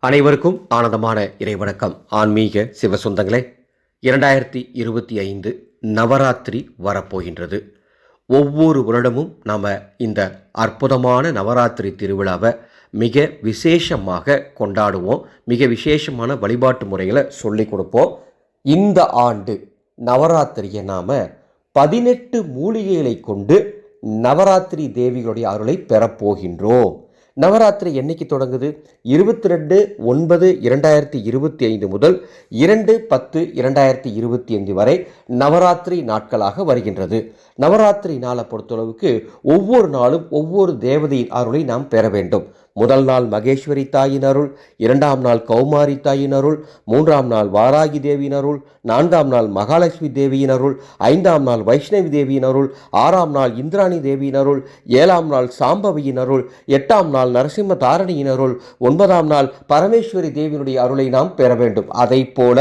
அனைவருக்கும் ஆனந்தமான இறைவணக்கம். ஆன்மீக சிவசொந்தங்களே இரண்டாயிரத்தி இருபத்தி ஐந்து நவராத்திரி வரப்போகின்றது. ஒவ்வொரு வருடமும் நாம் இந்த அற்புதமான நவராத்திரி திருவிழாவை மிக விசேஷமாக கொண்டாடுவோம். மிக விசேஷமான வழிபாட்டு முறைகளை சொல்லி கொடுப்போம். இந்த ஆண்டு நவராத்திரியை நாம் பதினெட்டு மூலிகைகளை கொண்டு நவராத்திரி தேவிகளுடைய அருளை பெறப்போகின்றோம். நவராத்திரி என்னைக்கு தொடங்குது? இருபத்தி ரெண்டு ஒன்பது இரண்டாயிரத்தி இருபத்தி ஐந்து முதல் இரண்டு பத்து இரண்டாயிரத்தி இருபத்தி ஐந்து வரை நவராத்திரி நாட்களாக வருகின்றது. நவராத்திரி நாளை பொறுத்தளவுக்கு ஒவ்வொரு நாளும் ஒவ்வொரு தேவதையின் அருளை நாம் பெற வேண்டும். முதல் நாள் மகேஸ்வரி தாயின் அருள் இரண்டாம் நாள் கௌமாரி தாயின் அருள் மூன்றாம் நாள் வாராகி தேவியின் அருள் நான்காம் நாள் மகாலட்சுமி தேவியின் அருள் ஐந்தாம் நாள் வைஷ்ணவி தேவியின் அருள் ஆறாம் நாள் இந்திராணி தேவியின் அருள் ஏழாம் நாள் சாம்பவியின் அருள் எட்டாம் நாள் நரசிம்ம தாரணியின் அருள் ஒன்பதாம் நாள் பரமேஸ்வரி தேவியினுடைய அருளை நாம் பெற வேண்டும். அதை போல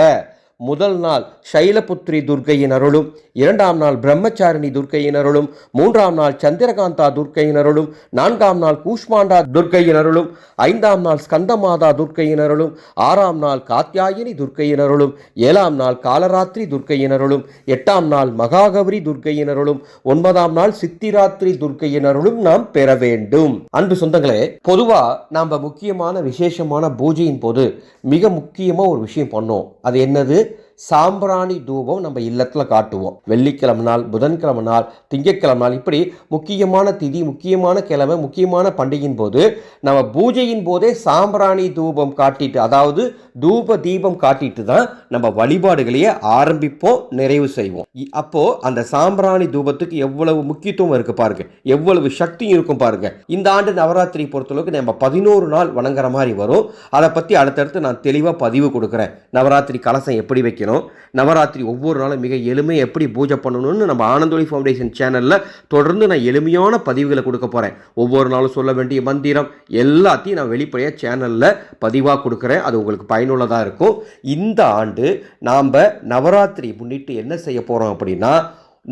முதல் நாள் சைலபுத்ரி துர்க்கையின் அருளும் இரண்டாம் நாள் பிரம்மச்சாரிணி துர்க்கையின் அருளும் மூன்றாம் நாள் சந்திரகாந்தா துர்க்கையின் அருளும் நான்காம் நாள் கூஷ்மாண்டா துர்க்கையின் அருளும் ஐந்தாம் நாள் ஸ்கந்தமாதா துர்க்கையின் அருளும் ஆறாம் நாள் காத்தியாயினி துர்க்கையின் அருளும் ஏழாம் நாள் காலராத்திரி துர்க்கையின் அருளும் எட்டாம் நாள் மகாகௌரி துர்க்கையின் அருளும் ஒன்பதாம் நாள் சித்திராத்திரி துர்க்கையின் அருளும் நாம் பெற வேண்டும். அன்பு சொந்தங்களே பொதுவா நாம முக்கியமான விசேஷமான பூஜையின் போது மிக முக்கியமா ஒரு விஷயம் பண்ணோம். அது என்னது? சாம்பிராணி தூபம் நம்ம இல்லத்தில் காட்டுவோம். வெள்ளிக்கிழமை நாள் புதன்கிழமை நாள் திங்கட்கிழமை நாள் இப்படி முக்கியமான திதி முக்கியமான கிழமை முக்கியமான பண்டிகையின் போது நம்ம பூஜையின் போதே சாம்பிராணி தூபம் காட்டிட்டு அதாவது தூப தீபம் காட்டிட்டு தான் நம்ம வழிபாடுகளையே ஆரம்பிப்போம் நிறைவு செய்வோம். இ- அப்போ அந்த சாம்பிராணி தூபத்துக்கு எவ்வளவு முக்கியத்துவம் இருக்கு பாருங்க. எவ்வளவு சக்தியும் இருக்கும் பாருங்க. இந்த ஆண்டு நவராத்திரி பொறுத்தளவுக்கு நம்ம பதினோரு நாள் வணங்குற மாதிரி வரும். அதை பற்றி அடுத்தடுத்து நான் தெளிவாக பதிவு கொடுக்குறேன். நவராத்திரி கலசம் எப்படி வைக்கணும்? நவராத்திரி ஒவ்வொரு நாளும் மிக எளிமையாக எப்படி பூஜை பண்ணணும்னு நம்ம ஆனந்தொலி ஃபவுண்டேஷன் சேனலில் தொடர்ந்து நான் எளிமையான பதிவுகளை கொடுக்க போகிறேன் ஒவ்வொரு நாளும் சொல்ல வேண்டிய மந்திரம் எல்லாத்தையும் நான் வெளிப்படையாக சேனலில் பதிவாக கொடுக்குறேன். அது உங்களுக்கு பயனுள்ளதாக இருக்கும். இந்த ஆண்டு நாம் நவராத்திரி முன்னிட்டு என்ன செய்ய போகிறோம் அப்படின்னா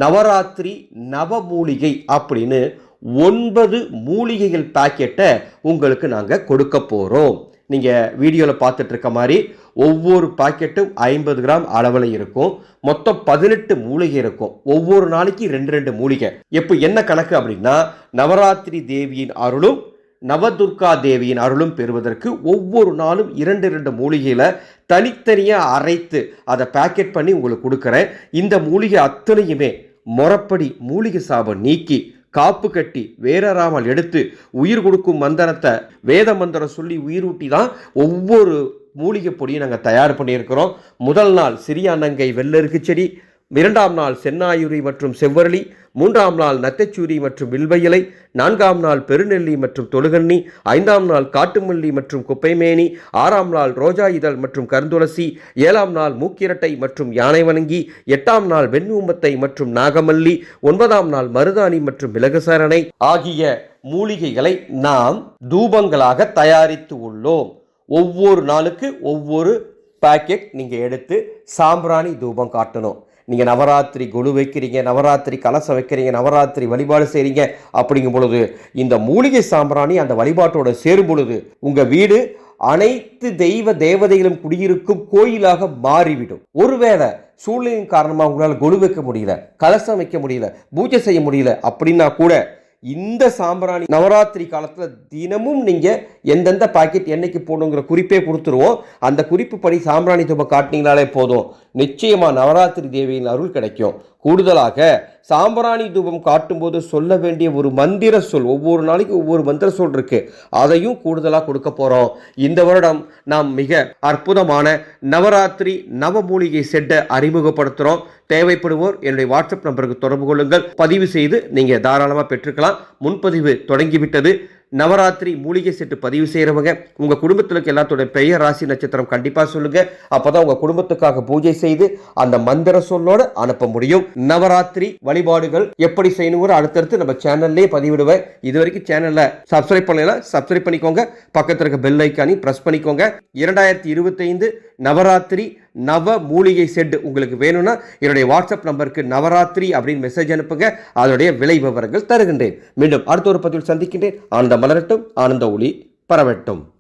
நவராத்திரி நவமூலிகை அப்படின்னு ஒன்பது மூலிகைகள் பாக்கெட்டை உங்களுக்கு நாங்கள் கொடுக்க போகிறோம் நீங்கள் வீடியோவில் பார்த்துட்டு இருக்க மாதிரி ஒவ்வொரு பாக்கெட்டும் ஐம்பது கிராம் அளவில் இருக்கும். மொத்தம் பதினெட்டு மூலிகை இருக்கும். ஒவ்வொரு நாளைக்கு ரெண்டு ரெண்டு மூலிகை. இப்போ என்ன கணக்கு அப்படின்னா நவராத்திரி தேவியின் அருளும் நவதுர்கா தேவியின் அருளும் பெறுவதற்கு ஒவ்வொரு நாளும் இரண்டு இரண்டு மூலிகையில் தனித்தனியாக அரைத்து அதை பேக்கெட் பண்ணி உங்களுக்கு கொடுக்குறேன். இந்த மூலிகை அத்தனையுமே முறப்படி மூலிகை சாபம் நீக்கி காப்பு கட்டி வேறறாமல் எடுத்து உயிர் கொடுக்கும் மந்திரத்தை வேத மந்திரம் சொல்லி உயிரூட்டி தான் ஒவ்வொரு மூலிகை பொடியும் நாங்கள் தயார் பண்ணியிருக்கிறோம். முதல் நாள் சிறியானங்கை வெள்ளருக்கு செடி இரண்டாம் நாள் சென்னாயுரி மற்றும் செவ்வரளி மூன்றாம் நாள் நத்தைச்சூரி மற்றும் வில்வையிலை நான்காம் நாள் பெருநெல்லி மற்றும் தொழுகண்ணி ஐந்தாம் நாள் காட்டுமல்லி மற்றும் குப்பைமேனி ஆறாம் நாள் ரோஜா இதழ் மற்றும் கருந்துளசி ஏழாம் நாள் மூக்கிரட்டை மற்றும் யானை வணங்கி எட்டாம் நாள் வெண்ஊமத்தை மற்றும் நாகமல்லி ஒன்பதாம் நாள் மருதாணி மற்றும் மிளகுசரணை ஆகிய மூலிகைகளை நாம் தூபங்களாக தயாரித்து உள்ளோம். ஒவ்வொரு நாளுக்கு ஒவ்வொரு பாக்கெட் நீங்கள் எடுத்து சாம்பிராணி தூபம் காட்டணும். நீங்கள் நவராத்திரி குழு வைக்கிறீங்க நவராத்திரி கலசம் வைக்கிறீங்க நவராத்திரி வழிபாடு செய்கிறீங்க அப்படிங்கும் பொழுது இந்த மூலிகை சாம்பிராணி அந்த வழிபாட்டோட சேரும் பொழுது உங்கள் வீடு அனைத்து தெய்வ தேவதைகளும் குடியிருக்கும் கோயிலாக மாறிவிடும். ஒருவேளை சூழ்நிலையின் காரணமாக உங்களால் கொலு வைக்க முடியல கலசம் வைக்க முடியல பூஜை செய்ய முடியல அப்படின்னா கூட இந்த சாம்பிராணி நவராத்திரி காலத்தில் தினமும் நீங்கள் எந்தெந்த பாக்கெட் என்னைக்கு போடணுங்கிற குறிப்பே கொடுத்துருவோம். அந்த குறிப்பு படி சாம்பிராணி தூபம் காட்டினீங்களாலே போதும். நிச்சயமாக நவராத்திரி தேவியின் அருள் கிடைக்கும். கூடுதலாக சாம்பராணி தூபம் காட்டும்போது சொல்ல வேண்டிய ஒரு மந்திர சொல் ஒவ்வொரு நாளைக்கு ஒவ்வொரு மந்திர சொல் இருக்கு. அதையும் கூடுதலாக கொடுக்க போகிறோம் இந்த வருடம் நாம் மிக அற்புதமான நவராத்திரி நவமூலிகை செட்டை அறிமுகப்படுத்துகிறோம் தேவைப்படுவோர் என்னுடைய வாட்ஸ்அப் நம்பருக்கு தொடர்பு கொள்ளுங்கள். பதிவு செய்து நீங்கள் தாராளமாக பெற்றுக்கலாம். முன்பதிவு தொடங்கிவிட்டது. நவராத்திரி மூலிகை செட்டு பதிவு செய்கிறவங்க உங்கள் குடும்பத்தில் இருக்க எல்லாத்தோட பெயர் ராசி நட்சத்திரம் கண்டிப்பாக சொல்லுங்கள் அப்போ தான் உங்கள் குடும்பத்துக்காக பூஜை செய்து அந்த மந்திர சொல்லோடு அனுப்ப முடியும். நவராத்திரி வழிபாடுகள் எப்படி செய்யணுங்கிற அடுத்தடுத்து நம்ம சேனல்லே பதிவிடுவேன். இது வரைக்கும் சேனலில் சப்ஸ்கிரைப் பண்ணலாம் சப்ஸ்கிரைப் பண்ணிக்கோங்க. பக்கத்தில் இருக்க பெல் ஐக்கானி ப்ரெஸ் பண்ணிக்கோங்க. இரண்டாயிரத்தி இருபத்தைந்து நவராத்திரி நவ மூலிகை செட் உங்களுக்கு வேணும்னா என்னுடைய வாட்ஸ்அப் நம்பருக்கு நவராத்திரி அப்படின்னு மெசேஜ் அனுப்புங்க. அதனுடைய விலை விவரங்கள் தருகின்றேன். மீண்டும் அடுத்த ஒரு பதிவில் சந்திக்கின்றேன். ஆனந்த மலரட்டும் ஆனந்த ஒளி பரவட்டும்.